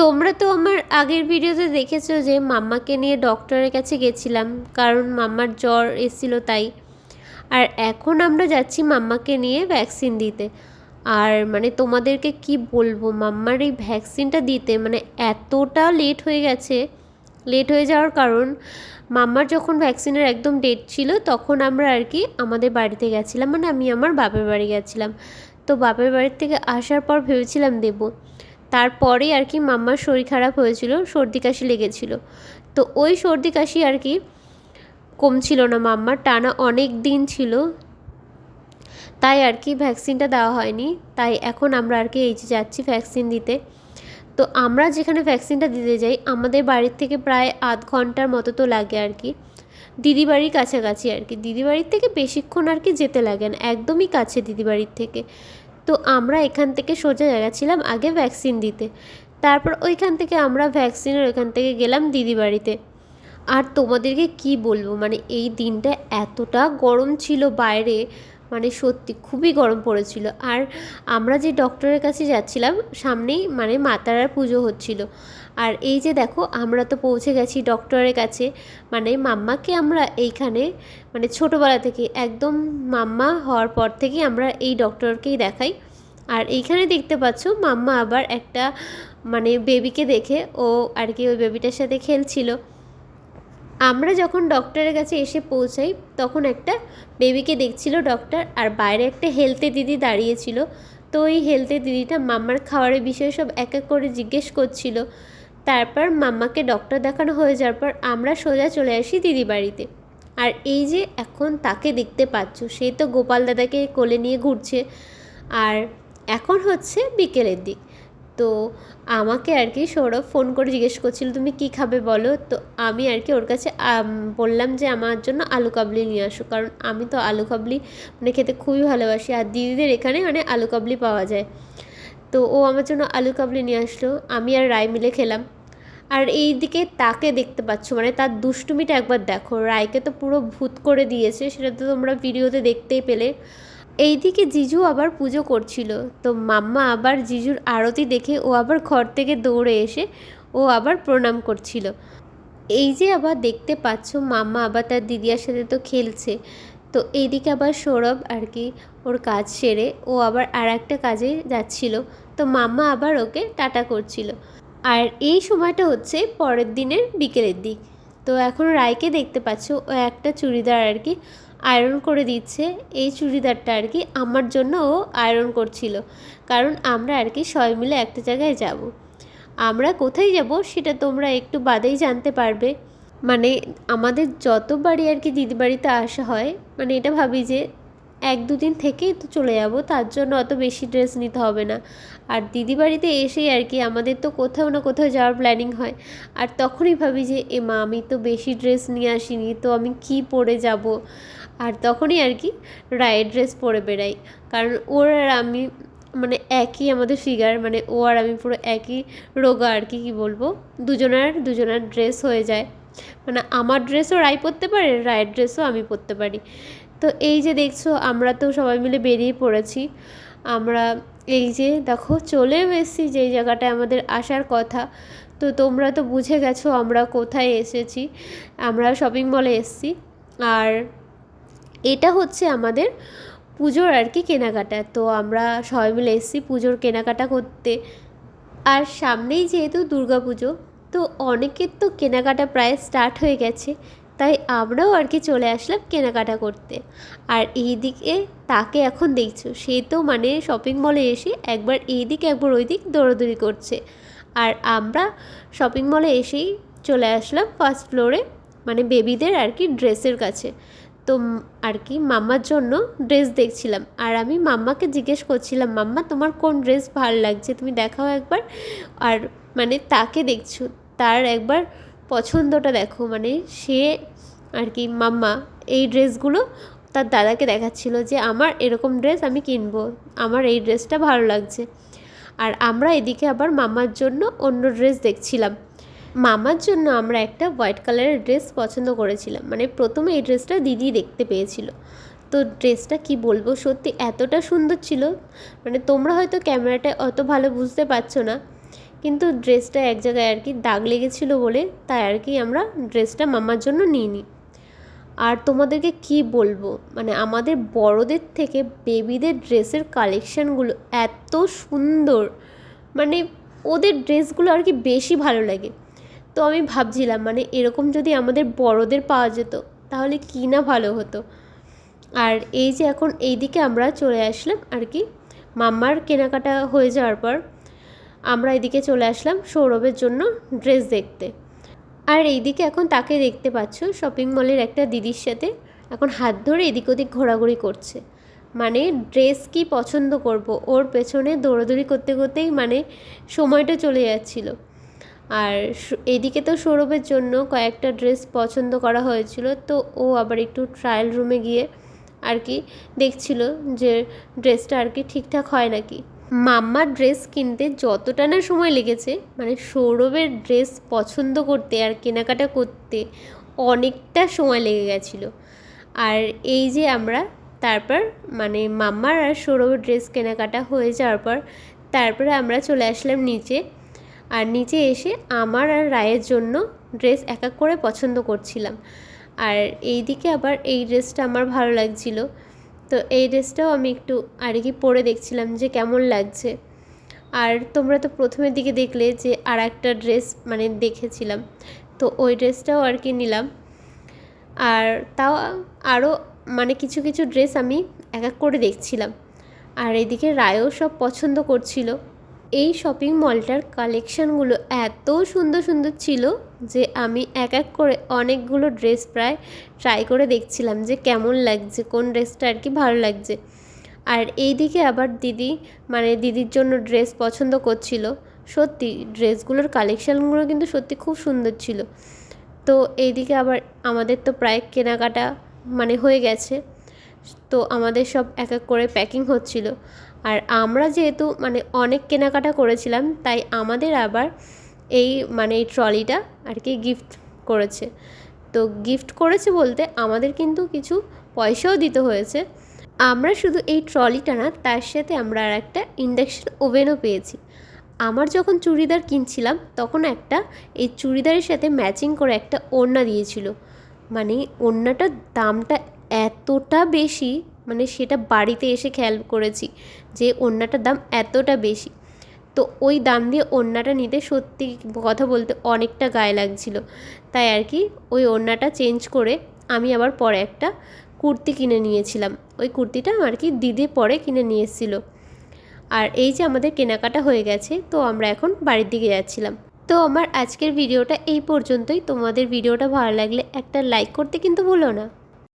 তোমরা তো আমার আগের ভিডিওতে দেখেছ যে মাম্মাকে নিয়ে ডক্টরের কাছে গেছিলাম, কারণ মাম্মার জ্বর এসেছিল তাই। আর এখন আমরা যাচ্ছি মাম্মাকে নিয়ে ভ্যাকসিন দিতে। আর মানে তোমাদেরকে কি বলব, মাম্মার এই ভ্যাকসিনটা দিতে মানে এতটা লেট হয়ে গেছে। লেট হয়ে যাওয়ার কারণ, মাম্মার যখন ভ্যাকসিনের একদম ডেট ছিল, তখন আমরা আর কি আমাদের বাড়িতে গেছিলাম মানে আমি আমার বাপের বাড়ি গেছিলাম। তো বাপের বাড়ির থেকে আসার পর ভেবেছিলাম দেবো। তারপরেই আর কি মাম্মার শরীর খারাপ হয়েছিল, সর্দি কাশি লেগেছিল। তো ওই সর্দি কাশি আর কি কমছিল না মাম্মার, টানা অনেক দিন ছিল। তাই আর কি ভ্যাকসিনটা দেওয়া হয়নি। তাই এখন আমরা আর কি এই যে যাচ্ছি ভ্যাকসিন দিতে। তো আমরা যেখানে ভ্যাকসিনটা দিতে যাই, আমাদের বাড়ির থেকে প্রায় আধ ঘণ্টার মতো তো লাগে আর কি। দিদি বাড়ির কাছাকাছি আর কি। দিদি বাড়ির থেকে বেশিক্ষণ আর কি যেতে লাগে না, একদমই কাছে দিদি বাড়ির থেকে। তো আমরা এখান থেকে সোজা গেছিলাম আগে ভ্যাকসিন দিতে। তারপর ওইখান থেকে আমরা ভ্যাকসিনের ওইখান থেকে গেলাম দিদি বাড়িতে। আর তোমাদেরকে কি বলব মানে এই দিনটা এতটা গরম ছিল বাইরে মানে সত্যি খুবই গরম পড়েছিল। আর আমরা যে ডক্টরের কাছে যাচ্ছিলাম, সামনেই মানে মাতারার পুজো হচ্ছিল। আর এই যে দেখো, আমরা তো পৌঁছে গেছি ডক্টরের কাছে। মানে মাম্মাকে আমরা এইখানে মানে ছোটোবেলা থেকে, একদম মাম্মা হওয়ার পর থেকেই আমরা এই ডক্টরকেই দেখাই। আর এইখানে দেখতে পাচ্ছ, মাম্মা আবার একটা মানে বেবিকে দেখে, ও আর কি ওই বেবিটার সাথে খেলছিল। আমরা যখন ডক্টরের কাছে এসে পৌঁছাই, তখন একটা বেবিকে দেখছিল ডক্টর আর বাইরে একটা হেলথে দিদি দাঁড়িয়েছিল। তো ওই হেলথে দিদিটা মাম্মার খাওয়ারের বিষয়ে সব এক এক করে জিজ্ঞেস করছিল। তারপর মাম্মাকে ডক্টর দেখানো হয়ে যাওয়ার পর আমরা সোজা চলে আসি দিদি বাড়িতে। আর এই যে এখন তাকে দেখতে পাচ্ছ, সে তো গোপাল দাদাকে কোলে নিয়ে ঘুরছে। আর এখন হচ্ছে বিকেলের দিক। তো আমাকে আর কি সৌরভ ফোন করে জিজ্ঞেস করছিল, তুমি কি খাবে বলো? তো আমি আর কি ওর কাছে বললাম যে আমার জন্য আলু কাবলি নিয়ে আসো। কারণ আমি তো আলু কাবলি মানে খেতে খুবই ভালোবাসি। আর দিদিদের এখানে মানে আলু কাবলি পাওয়া যায়। তো ও আমার জন্য আলু কাবলি নিয়ে আসলো। আমি আর রায় মিলে খেলাম। আর এই দিকে তাকে দেখতে পাচ্ছ মানে তার দুষ্টুমিটা একবার দেখো। রায়কে তো পুরো ভূত করে দিয়েছে, সেটা তো তোমরা ভিডিওতে দেখতেই পেলে। এইদিকে জিজু আবার পুজো করছিল। তো মাম্মা আবার জিজুর আরতি দেখে ও আবার ঘর থেকে দৌড়ে এসে ও আবার প্রণাম করছিল। এই যে আবার দেখতে পাচ্ছ, মাম্মা আবার তার দিদিয়ার সাথে তো খেলছে। তো এইদিকে আবার সৌরভ আর কি ওর কাজ সেরে ও আবার আর একটা কাজে যাচ্ছিল। তো মাম্মা আবার ওকে টাটা করছিল। আর এই সময়টা হচ্ছে পরের দিনের বিকেলের দিক। তো এখন রায়কে দেখতে পাচ্ছ, ও একটা চুড়িদার আর কি আয়রন করে দিচ্ছে। এই চুড়িদারটা আর কি আমার জন্য ও আয়রন করছিল। কারণ আমরা আর কি সবাই মিলে একটা জায়গায় যাব। আমরা কোথায় যাব সেটা তোমরা একটু বাদেই জানতে পারবে। মানে আমাদের যতবারই আর কি দিদি বাড়িতে আসা হয় মানে এটা ভাবি যে এক দুদিন থেকেই তো চলে যাব, তার জন্য অত বেশি ড্রেস নিতে হবে না। আর দিদি বাড়িতে এসেই আর কি, আমাদের তো কোথাও না কোথাও যাওয়ার প্ল্যানিং হয়। আর তখনই ভাবি যে, এ মা, আমি তো বেশি ড্রেস নিয়ে আসিনি, তো আমি কি পরে যাব? আর তখনই আর কি রায়ের ড্রেস পরে বেড়াই। কারণ ওর আর আমি মানে একই আমাদের ফিগার মানে ও আর আমি পুরো একই রোগা আর কি, কী বলব? দুজনার দুজনার ড্রেস হয়ে যায়। মানে আমার ড্রেসও রায় পরতে পারে, রায়ের ড্রেসও আমি পরতে পারি। তো এই যে দেখছ, আমরা তো সবাই মিলে বেরিয়ে পড়েছি। আমরা এই যে দেখো, চলেও এসেছি যেই জায়গাটায় আমাদের আসার কথা। তো তোমরা তো বুঝে গেছো আমরা কোথায় এসেছি। আমরা শপিং মলে এসেছি। আর এটা হচ্ছে আমাদের পুজোর আর কি কেনাকাটা। তো আমরা সবাই মিলে এসেছি পুজোর কেনাকাটা করতে। আর সামনেই যেহেতু দুর্গা পুজো তো অনেকের তো কেনাকাটা প্রায় স্টার্ট হয়ে গেছে। তাই আমরাও আর কি চলে আসলাম কেনাকাটা করতে। আর এই দিকে তাকে এখন দেখছ, সে তো মানে শপিং মলে এসে একবার এই দিক একবার ওই দিক দৌড়াদৌড়ি করছে। আর আমরা শপিং মলে এসেই চলে আসলাম ফার্স্ট ফ্লোরে মানে বেবিদের আর কি ড্রেসের কাছে। তো আর কি মাম্মার জন্য ড্রেস দেখছিলাম। আর আমি মাম্মাকে জিজ্ঞেস করছিলাম, মাম্মা, তোমার কোন ড্রেস ভালো লাগছে? তুমি দেখাও একবার। আর মানে তাকে দেখছ, তার একবার পছন্দটা দেখো মানে সে আর কি মাম্মা এই ড্রেসগুলো তার দাদাকে দেখাচ্ছিল যে আমার এরকম ড্রেস আমি কিনবো, আমার এই ড্রেসটা ভালো লাগছে। আর আমরা এদিকে আবার মামার জন্য অন্য ড্রেস দেখছিলাম। মামার জন্য আমরা একটা হোয়াইট কালারের ড্রেস পছন্দ করেছিলাম মানে প্রথমে এই ড্রেসটা দিদি দেখতে পেয়েছিল। তো ড্রেসটা কি বলব, সত্যি এতটা সুন্দর ছিল মানে তোমরা হয়তো ক্যামেরাটায় অত ভালো বুঝতে পারছ না কিন্তু ড্রেসটা এক জায়গায় আর কি দাগ লেগেছিলো বলে তাই আর কি আমরা ড্রেসটা মামার জন্য নিই নি আর তোমাদেরকে কি বলব? মানে আমাদের বড়দের থেকে বেবিদের ড্রেসের কালেকশানগুলো এত সুন্দর। মানে ওদের ড্রেসগুলো আর কি বেশি ভালো লাগে। তো আমি ভাবছিলাম মানে এরকম যদি আমাদের বড়দের পাওয়া যেত, তাহলে কী না ভালো হতো? আর এই যে এখন এই দিকে আমরা চলে আসলাম আর কি। মাম্মার কেনাকাটা হয়ে যাওয়ার পর আমরা এদিকে চলে আসলাম সৌরভের জন্য ড্রেস দেখতে। আর এইদিকে এখন তাকে দেখতে পাচ্ছ শপিং মলের একটা দিদির সাথে। এখন হাত ধরে এদিক ওদিক ঘোরাঘুরি করছে। মানে ড্রেস কি পছন্দ করব? ওর পেছনে দৌড়াদৌড়ি করতে করতেই মানে সময়টা চলে যাচ্ছিল। আর এদিকে তো সৌরভের জন্য কয়েকটা ড্রেস পছন্দ করা হয়েছিল। তো ও আবার একটু ট্রায়াল রুমে গিয়ে আর কি দেখছিল যে ড্রেসটা আর কি ঠিকঠাক হয় নাকি। মাম্মার ড্রেস কিনতে যতটা না সময় লেগেছে মানে সৌরভের ড্রেস পছন্দ করতে আর কেনাকাটা করতে অনেকটা সময় লেগে গেছিল। আর এই যে আমরা, তারপর মানে মাম্মার আর সৌরভের ড্রেস কেনাকাটা হয়ে যাওয়ার পর, তারপরে আমরা চলে আসলাম নিচে। আর নিচে এসে আমার আর রায়ের জন্য ড্রেস এক এক করে পছন্দ করছিলাম। আর এই দিকে আবার এই ড্রেসটা আমার ভালো লাগছিল। তো এই ড্রেসটাও আমি একটু আর কি পরে দেখছিলাম যে কেমন লাগছে। আর তোমরা তো প্রথমের দিকে দেখলে যে আর একটা ড্রেস মানে দেখেছিলাম। তো ওই ড্রেসটাও আর কি নিলাম। আর তাও আরও মানে কিছু কিছু ড্রেস আমি এক এক করে দেখছিলাম। আর এদিকে রায়ও সব পছন্দ করছিল। এই শপিং মলটার কালেকশানগুলো এত সুন্দর সুন্দর ছিল যে আমি এক এক করে অনেকগুলো ড্রেস প্রায় ট্রাই করে দেখছিলাম যে কেমন লাগছে, কোন ড্রেসটা আর কি ভালো লাগছে। আর এই দিকে আবার দিদি মানে দিদির জন্য ড্রেস পছন্দ করছিল। সত্যি ড্রেসগুলোর কালেকশানগুলো কিন্তু সত্যি খুব সুন্দর ছিল। তো এইদিকে আবার আমাদের তো প্রায় কেনাকাটা মানে হয়ে গেছে। তো আমাদের সব এক এক করে প্যাকিং হচ্ছিল। আর আমরা যেহেতু মানে অনেক কেনাকাটা করেছিলাম, তাই আমাদের আবার এই মানে এই ট্রলিটা আর কি গিফট করেছে। তো গিফট করেছে বলতে আমাদের কিন্তু কিছু পয়সাও দিতে হয়েছে। আমরা শুধু এই ট্রলিটা না, তার সাথে আমরা আর একটা ইন্ডাকশন ওভেনও পেয়েছি। আমার যখন চুড়িদার কিনছিলাম, তখন একটা এই চুড়িদারের সাথে ম্যাচিং করে একটা ওড়না দিয়েছিল। মানে ওড়নাটার দামটা এতটা বেশি মানে সেটা বাড়িতে এসে খেয়াল করেছি যে ওড়নাটার দাম এতটা বেশি। তো ওই দাম দিয়ে ওড়নাটা নিতে সত্যি কথা বলতে অনেকটা গায়ে লাগছিল। তাই আর কি ওই ওড়নাটা চেঞ্জ করে আমি আবার পরে একটা কুর্তি কিনে নিয়েছিলাম। ওই কুর্তিটা আর কি দিদি পরে কিনে নিয়ে এসেছিল। আর এই যে আমাদের কেনাকাটা হয়ে গেছে, তো আমরা এখন বাড়ির দিকে যাচ্ছিলাম। তো আমার আজকের ভিডিওটা এই পর্যন্তই। তোমাদের ভিডিওটা ভালো লাগলে একটা লাইক করতে কিন্তু ভুলো না।